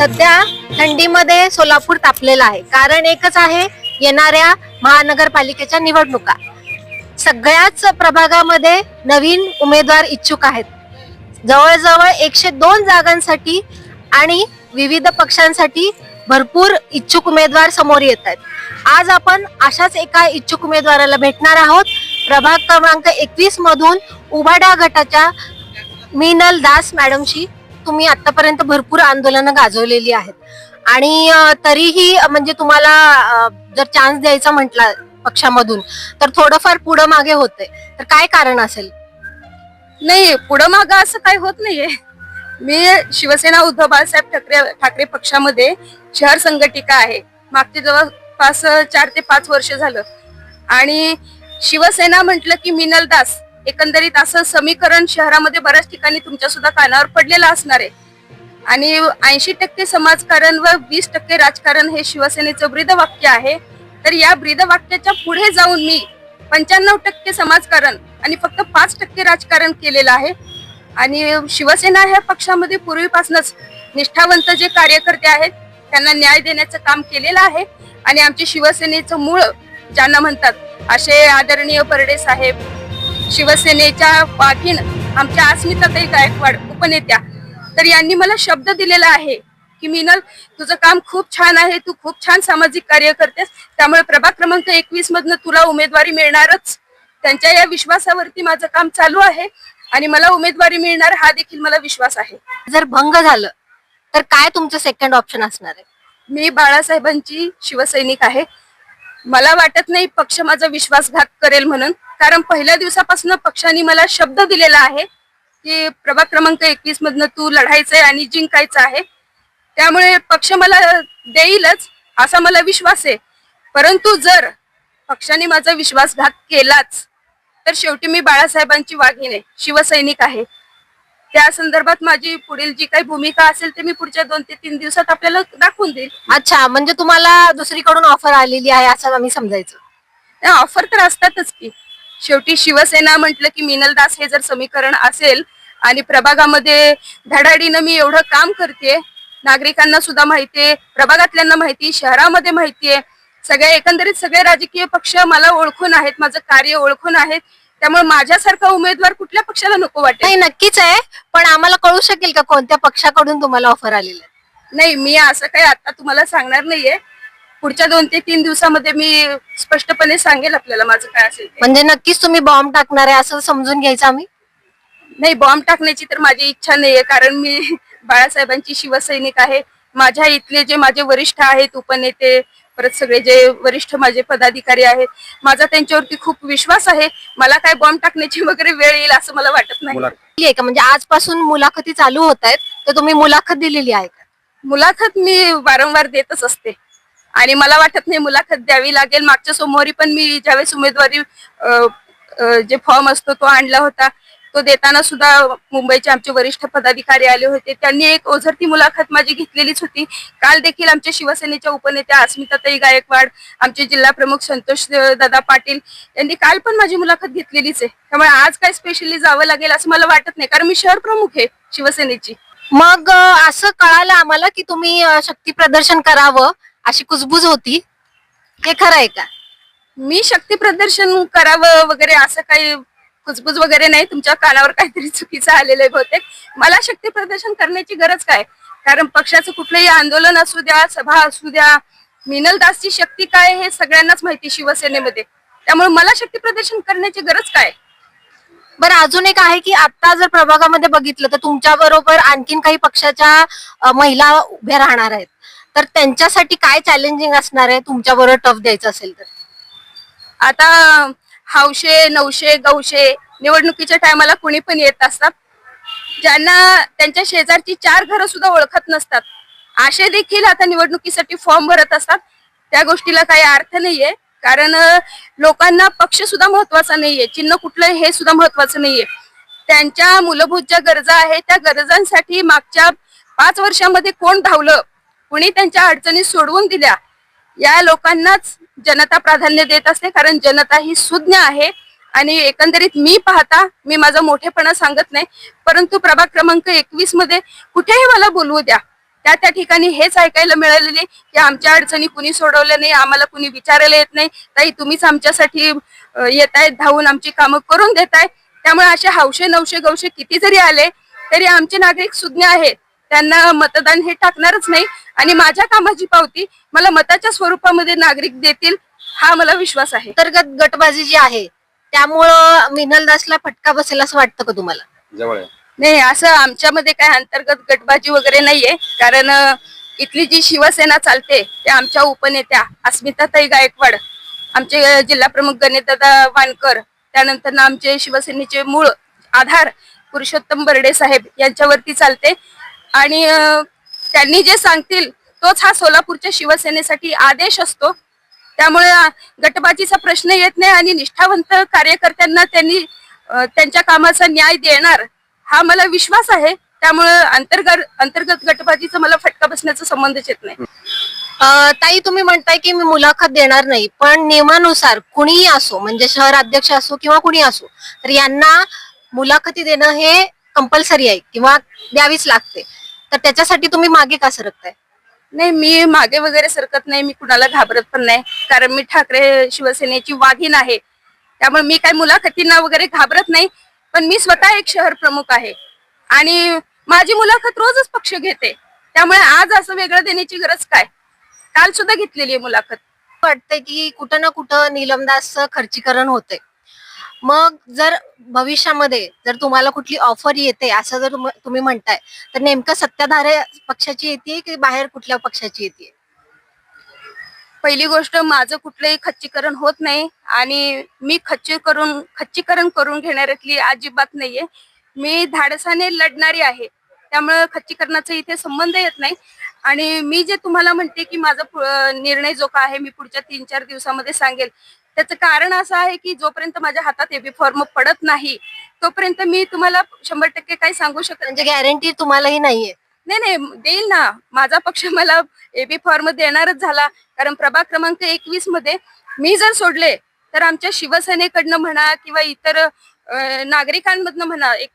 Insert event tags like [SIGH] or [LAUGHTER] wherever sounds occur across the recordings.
सध्या थंडीमध्ये सोलापूर तापलेला आहे. कारण एकच आहे येणाऱ्या महानगरपालिकेच्या निवडणुका. सगळ्याच प्रभागामध्ये नवीन उमेदवार इच्छुक आहेत. जवळजवळ एकशे दोन जागांसाठी आणि विविध पक्षांसाठी भरपूर इच्छुक उमेदवार समोर येत आहेत. आज आपण अशाच एका इच्छुक उमेदवाराला भेटणार आहोत. प्रभाग क्रमांक एकवीस मधून उभाडा गटाच्या मीनल दास मॅडमशी तुम्ही आतापर्यंत भरपूर आंदोलनं गाजवलेली आहेत. आणि तरीही म्हणजे तुम्हाला जर चान्स द्यायचा म्हटला पक्षामधून तर थोडंफार पुढं मागे होते तर काय कारण असेल? नाही पुढं मागं असं काही होत नाहीये. मी शिवसेना उद्धव बाळासाहेब ठाकरे ठाकरे पक्षामध्ये शहर संघटिका आहे. मागचे जवळपास चार ते पाच वर्ष झालं. आणि शिवसेना म्हटलं की मिनल दास एकंदरीत असं समीकरण शहरामध्ये बऱ्याच ठिकाणी तुमच्या सुद्धा कानावर पडलेलं असणार आहे. आणि ऐंशी टक्के समाजकारण व वीस टक्के राजकारण हे शिवसेनेचं ब्रीद वाक्य आहे. तर या ब्रीद वाक्याच्या पुढे जाऊन मी पंच्याण्णव टक्के समाजकारण आणि फक्त पाच टक्के राजकारण केलेलं आहे. आणि शिवसेना ह्या पक्षामध्ये पूर्वीपासूनच निष्ठावंत जे कार्यकर्ते आहेत त्यांना न्याय देण्याचं काम केलेलं आहे. आणि आमचे शिवसेनेचं मूळ ज्यांना म्हणतात असे आदरणीय परडे साहेब शिवसेनेच्या वाघीण आमच्या अस्मिताताई गायकवाड उपनेत्या. तर यांनी मला शब्द दिलेला आहे की मिनल तुझं काम खूप छान आहे. तू खूप छान सामाजिक कार्य करतेस. त्यामुळे प्रभाग क्रमांक एकवीस मधनं तुला उमेदवारी मिळणारच. त्यांच्या या विश्वासावरती माझं काम चालू आहे आणि मला उमेदवारी मिळणार हा देखील मला विश्वास आहे. जर भंग झालं तर काय तुमचं सेकंड ऑप्शन असणार आहे? मी बाळासाहेबांची शिवसैनिक आहे. मला वाटत नाही पक्ष माझा विश्वासघात करेल म्हणून. कारण पहिल्या दिवसापासून पक्षाने मला शब्द दिलेला आहे की प्रभाग क्रमांक एकवीस मधनं तू लढायचंय आणि जिंकायचं आहे. त्यामुळे पक्ष मला देईलच असा मला विश्वास आहे. परंतु जर पक्षाने माझा विश्वासघात केलाच तर शेवटी मी बाळासाहेबांची वाघीण शिवसैनिक आहे. त्या संदर्भात माझी पुढील जी काही भूमिका असेल ते मी पुढच्या दोन ते तीन दिवसात आपल्याला दाखवून देईल अच्छा म्हणजे तुम्हाला दुसरीकडून ऑफर आलेली आहे असं आम्ही समजायचं. ऑफर तर असतातच की. शेवटी शिवसेना म्हटलं की मिनल दास हे जर समीकरण असेल आणि प्रभागामध्ये धडाडीनं मी एवढं काम करते नागरिकांना सुद्धा माहितीये प्रभागातल्यांना माहिती शहरामध्ये माहितीये सगळ्या एकंदरीत सगळे राजकीय पक्ष मला ओळखून आहेत माझं कार्य ओळखून आहेत त्यामुळे माझ्यासारखा उमेदवार कुठल्या पक्षाला नको वाटेल? नाही नक्कीच आहे पण आम्हाला कळू शकेल का कोणत्या पक्षाकडून तुम्हाला ऑफर आलेली नाही मी असं काही आता तुम्हाला सांगणार नाहीये. पुढच्या दोन ते तीन दिवसामध्ये मी स्पष्टपणे सांगेल आपल्याला माझं काय असेल ते. म्हणजे नक्कीच तुम्ही बॉम्ब टाकणार आहे असं समजून घ्यायचं आम्ही? नाही बॉम्ब टाकण्याची तर माझी इच्छा नाहीये कारण मी [LAUGHS] बाळासाहेबांची शिवसैनिक आहे. माझ्या इथले जे माझे वरिष्ठ आहेत उपनेते परत सगळे जे वरिष्ठ माझे पदाधिकारी आहेत माझा त्यांच्यावरती खूप विश्वास आहे. मला काय बॉम्ब टाकण्याची वगैरे वेळ येईल असं मला वाटत नाही. दिली आहे का? म्हणजे आजपासून मुलाखती चालू होत आहेत तर तुम्ही मुलाखत दिलेली आहे का? मुलाखत मी वारंवार देतच असते. आणि मला वाटत नाही मुलाखत द्यावी लागेल. मागच्या सोमवारी पण मी ज्यावेळेस उमेदवारी जे फॉर्म असतो तो आणला होता तो देताना सुद्धा मुंबईचे आमचे वरिष्ठ पदाधिकारी आले होते. त्यांनी एक ओझरती मुलाखत माझी घेतलेलीच होती. काल देखील आमच्या शिवसेनेच्या उपनेत्या अस्मिताताई गायकवाड आमचे जिल्हा प्रमुख संतोष दादा पाटील यांनी काल पण माझी मुलाखत घेतलेलीच आहे. त्यामुळे आज काय स्पेशली जावं लागेल असं मला वाटत नाही. कारण मी शहर प्रमुख आहे शिवसेनेची. मग असं कळालं आम्हाला की तुम्ही शक्ती प्रदर्शन करावं. अशी कुजबूज होती. हे खरं आहे का? मी शक्ती प्रदर्शन करावं वगैरे असं काही कुजबुज वगैरे नाही. तुमच्या कानावर काहीतरी चुकीचं आलेलं आहे बहुतेक. मला शक्ती प्रदर्शन करण्याची गरज काय? कारण पक्षाचं कुठलंही आंदोलन असू द्या सभा असू द्या मिनल दासची शक्ती काय हे सगळ्यांनाच माहिती शिवसेनेमध्ये. त्यामुळे मला शक्ती प्रदर्शन करण्याची गरज काय? बरं अजून एक आहे की आता जर प्रभागामध्ये बघितलं तर तुमच्या बरोबर आणखीन काही पक्षाच्या महिला उभ्या राहणार आहेत. तर त्यांच्यासाठी काय चॅलेंजिंग असणार आहे? तुमच्या बरोबर टफ द्यायचं असेल तर. आता हावशे नऊशे गौशे निवडणुकीच्या टायमाला कुणी पण येत असतात. ज्यांना त्यांच्या शेजारची चार घरं सुद्धा ओळखत नसतात. असे देखील आता निवडणुकीसाठी फॉर्म भरत असतात. त्या गोष्टीला काही अर्थ नाहीये. कारण लोकांना पक्ष सुद्धा महत्त्वाचा नाहीये. चिन्ह कुठलं आहे हे सुद्धा महत्वाचं नाहीये. त्यांच्या मूलभूत ज्या गरजा आहेत त्या गरजांसाठी मागच्या पाच वर्षामध्ये कोण धावलं? कुणी त्यांच्या अडचणी सोडवून दिल्या या लोकांनाच जनता प्राधान्य देत असते कारण जनता ही सुज्ञ आहे आणि एकंदरीत मी पाहता मी माझा मोठेपणा सांगत नाही परंतु प्रभाग क्रमांक एकवीसमध्ये कुठेही मला बोलवू द्या. त्या त्या ठिकाणी हेच ऐकायला मिळालेले की आमच्या अडचणी कुणी सोडवल्या नाही आम्हाला कुणी विचारायला येत नाही. ताई तुम्हीच आमच्यासाठी येत आहेत धावून आमची कामं करून देताय. त्यामुळे असे हौशे नवशे गवशे किती जरी आले तरी आमचे नागरिक सुज्ञ आहेत. त्यांना मतदान हे टाकणारच नाही. आणि माझ्या कामाची पावती मला मताच्या स्वरूपामध्ये नागरिक देतील हा मला विश्वास आहे. अंतर्गत गटबाजी जी आहे त्यामुळं मिनल दासला फटका बसेल असं वाटतं का तुम्हाला? जवळ नाही असं आमच्यामध्ये काय अंतर्गत गटबाजी वगैरे नाहीये. कारण अं, इथली जी शिवसेना चालते त्या आमच्या उपनेत्या अस्मिताताई गायकवाड आमचे अं, जिल्हा प्रमुख गणेशदादा वानकर त्यानंतर ना आमचे शिवसेनेचे मूळ आधार पुरुषोत्तम बर्डे साहेब यांच्यावरती चालते. आणि त्यांनी जे सांगतील तोच हा सोलापूरच्या शिवसेनेसाठी आदेश असतो. त्यामुळे गटबाजीचा प्रश्न येत नाही आणि निष्ठावंत कार्यकर्त्यांना त्यांनी त्यांच्या कामाचा न्याय देणार हा मला विश्वास आहे. त्यामुळे अंतर्गत अंतर्गत गटबाजीचा मला फटका बसण्याचा संबंधच येत नाही. ताई तुम्ही म्हणताय की मी मुलाखत देणार नाही पण नियमानुसार कुणीही असो म्हणजे शहर अध्यक्ष असो किंवा कुणी असो तर यांना मुलाखती देणं हे कंपल्सरी आहे किंवा द्यावीच लागते. तर त्याच्यासाठी तुम्ही मागे का सरकताय? नाही मी मागे वगैरे सरकत नाही मी कुणाला घाबरत पण नाही. कारण मी ठाकरे शिवसेनेची वाघीण आहे. त्यामुळे मी काय मुलाखतींना वगैरे घाबरत नाही पण मी स्वतः एक शहर प्रमुख आहे. आणि माझी मुलाखत रोजच पक्ष घेते. त्यामुळे आज असं वेगळं देण्याची गरज काय? काल सुद्धा घेतलेली आहे मुलाखत. वाटतंय की कुठं ना कुठं निलमदास खर्चीकरण होते मग जर भविष्यामध्ये जर तुम्हाला कुठली ऑफर येते असं जर तुम्ही म्हणताय तर नेमकं सत्ताधारे पक्षाची येते की बाहेर कुठल्या पक्षाची येते पहिली गोष्ट माझं कुठलंही खच्चीकरण होत नाही आणि मी खच्ची करून खच्चीकरण करून घेणाऱ्यातली अजिबात नाहीये. मी धाडसाने लढणारी आहे त्यामुळे खच्चीकरणाचा इथे संबंध येत नाही. आणि मी जे तुम्हाला म्हणते की माझा निर्णय जो का आहे मी पुढच्या तीन चार दिवसामध्ये सांगेल. त्याचं कारण असं आहे की जोपर्यंत माझ्या हातात एबी फॉर्म पडत नाही तोपर्यंत मी तुम्हाला शंभर टक्के काही सांगू शकत म्हणजे गॅरंटी तुम्हालाही नाहीये. नाही नाही देईल ना. माझा पक्ष मला एबी फॉर्म देणारच झाला. कारण प्रभाग क्रमांक एकवीसमध्ये मी जर सोडले तर आमच्या शिवसेनेकडनं म्हणा किंवा इतर नागरिकांमधनं म्हणा एक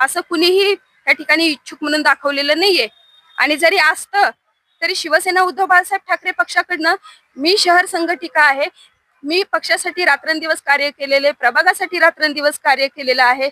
असं कुणीही त्या ठिकाणी इच्छुक म्हणून दाखवलेलं नाहीये. आणि जरी असतं तरी शिवसेना उद्धव बाळासाहेब ठाकरे पक्षाकडनं मी शहर संघटिका आहे. मी पक्षासाठी रात्रंदिवस कार्य केलेले प्रभागासाठी रात्रंदिवस कार्य केलेलं आहे.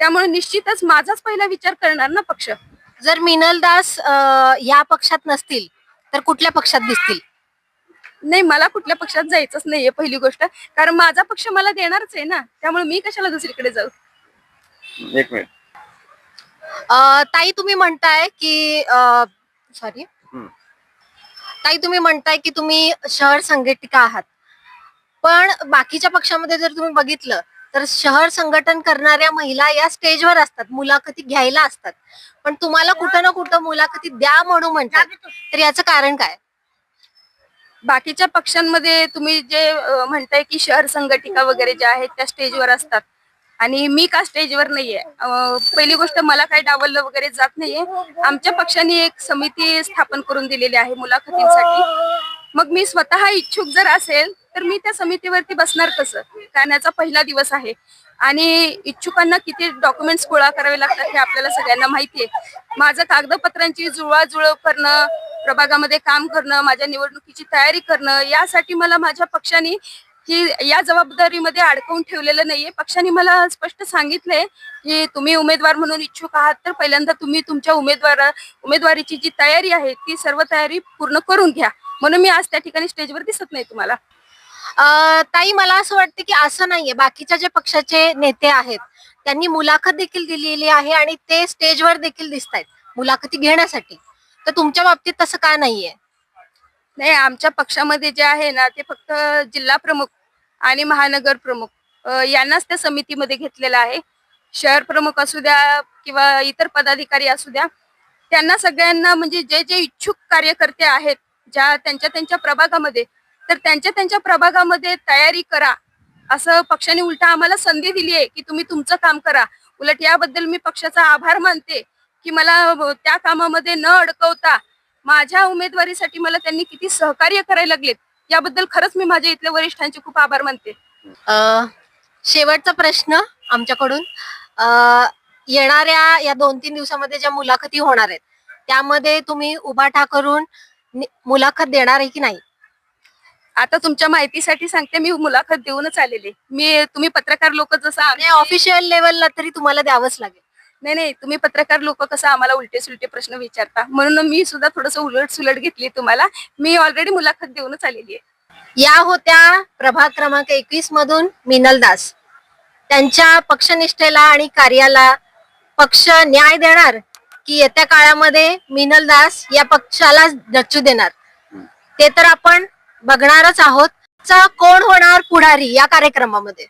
त्यामुळे निश्चितच माझाच पहिला विचार करणार ना पक्ष? जर मिनल दास या पक्षात नसतील तर कुठल्या पक्षात दिसतील? नाही मला कुठल्या पक्षात जायचंच नाहीये पहिली गोष्ट. कारण माझा पक्ष मला देणारच आहे ना. त्यामुळे मी कशाला दुसरीकडे जाऊ? एक मिनिट. अं, ताई तुम्ही म्हणताय की सॉरी हम्म. ताई तुम्ही म्हणताय की तुम्ही शहर संघटिका आहात. पण बाकीच्या पक्षामध्ये जर तुम्ही बघितलं तर शहर संघटन करणाऱ्या महिला या स्टेजवर असतात मुलाखती घ्यायला असतात. पण तुम्हाला कुठं ना कुठं मुलाखती द्या म्हणून म्हणतात. तर याचं कारण काय? बाकीच्या पक्षांमध्ये तुम्ही जे म्हणताय की शहर संघटिका वगैरे ज्या आहेत त्या स्टेजवर असतात. आणि मी का स्टेजवर नाहीये? पहिली गोष्ट मला काही डावललं वगैरे जात नाहीये. आमच्या पक्षाने एक समिती स्थापन करून दिलेली आहे मुलाखतींसाठी. मग मी स्वतः इच्छुक जर असेल तर मी त्या समितीवरती बसणार कसं? कारण याचा पहिला दिवस आहे. आणि इच्छुकांना किती डॉक्युमेंट्स गोळा करावे लागतात हे आपल्याला सगळ्यांना माहिती आहे. माझं कागदपत्रांची जुळवाजुळव करणं प्रभागामध्ये काम करणं माझ्या निवडणुकीची तयारी करणं यासाठी मला माझ्या पक्षाने की या जबाबदारीमध्ये अडकवून ठेवलेलं नाहीये. पक्षाने मला स्पष्ट सांगितलंय की तुम्ही उमेदवार म्हणून इच्छुक आहात तर पहिल्यांदा तुम्ही तुमच्या उमेदवार उमेदवारीची जी तयारी आहे ती सर्व तयारी पूर्ण करून घ्या. म्हणून मी आज त्या ठिकाणी स्टेजवर दिसत नाही तुम्हाला. ताई मला असं वाटतं की असं नाहीये. बाकीच्या जे पक्षाचे नेते आहेत त्यांनी मुलाखत देखील दिलेली आहे आणि ते स्टेजवर देखील दिसत आहेत मुलाखती घेण्यासाठी. तर तुमच्या बाबतीत तसं का नाहीये? नाही आमच्या पक्षामध्ये जे आहे ना ते फक्त जिल्हा प्रमुख आणि महानगर प्रमुख यांनाच त्या समितीमध्ये घेतलेलं आहे. शहर प्रमुख असू द्या किंवा इतर पदाधिकारी असू द्या त्यांना सगळ्यांना म्हणजे जे जे इच्छुक कार्यकर्ते आहेत ज्या त्यांच्या त्यांच्या प्रभागामध्ये तर त्यांच्या त्यांच्या प्रभागामध्ये तयारी करा. असं पक्षाने उलटा आम्हाला संधी दिली आहे की तुम्ही तुमचं काम करा. उलट याबद्दल मी पक्षाचा आभार मानते की मला त्या कामामध्ये न अडकवता माझ्या उमेदवारीसाठी मला त्यांनी किती सहकार्य करायला लागलेत याबद्दल खरंच मी माझ्या इथल्या वरिष्ठांचे खूप आभार मानते. शेवटचा प्रश्न आमच्याकडून. येणाऱ्या या दोन तीन दिवसामध्ये ज्या मुलाखती होणार आहेत त्यामध्ये तुम्ही उभा ठाकरून मुलाखत देणार आहे की नाही? आता तुमच्या माहितीसाठी सांगते मी मुलाखत देऊनच आलेले. मी तुम्ही पत्रकार लोक जसं ऑफिशियल लेवलला तरी तुम्हाला द्यावंच लागेल. नाही नाही तुम्ही पत्रकार लोक कसं आम्हाला उलटे सुलटे प्रश्न विचारता. म्हणून मी सुद्धा थोडस उलट सुलट घेतली तुम्हाला. मी ऑलरेडी मुलाखत देऊनच आलेली आहे. या होत्या प्रभाग क्रमांक एकवीस मधून मिनल दास. त्यांच्या पक्षनिष्ठेला आणि कार्याला पक्ष न्याय देणार की येत्या काळामध्ये मिनल दास या पक्षाला डच्चू देणार. ते तर आपण बघणारच आहोत. चा कोण होणार पुढारी या कार्यक्रमामध्ये?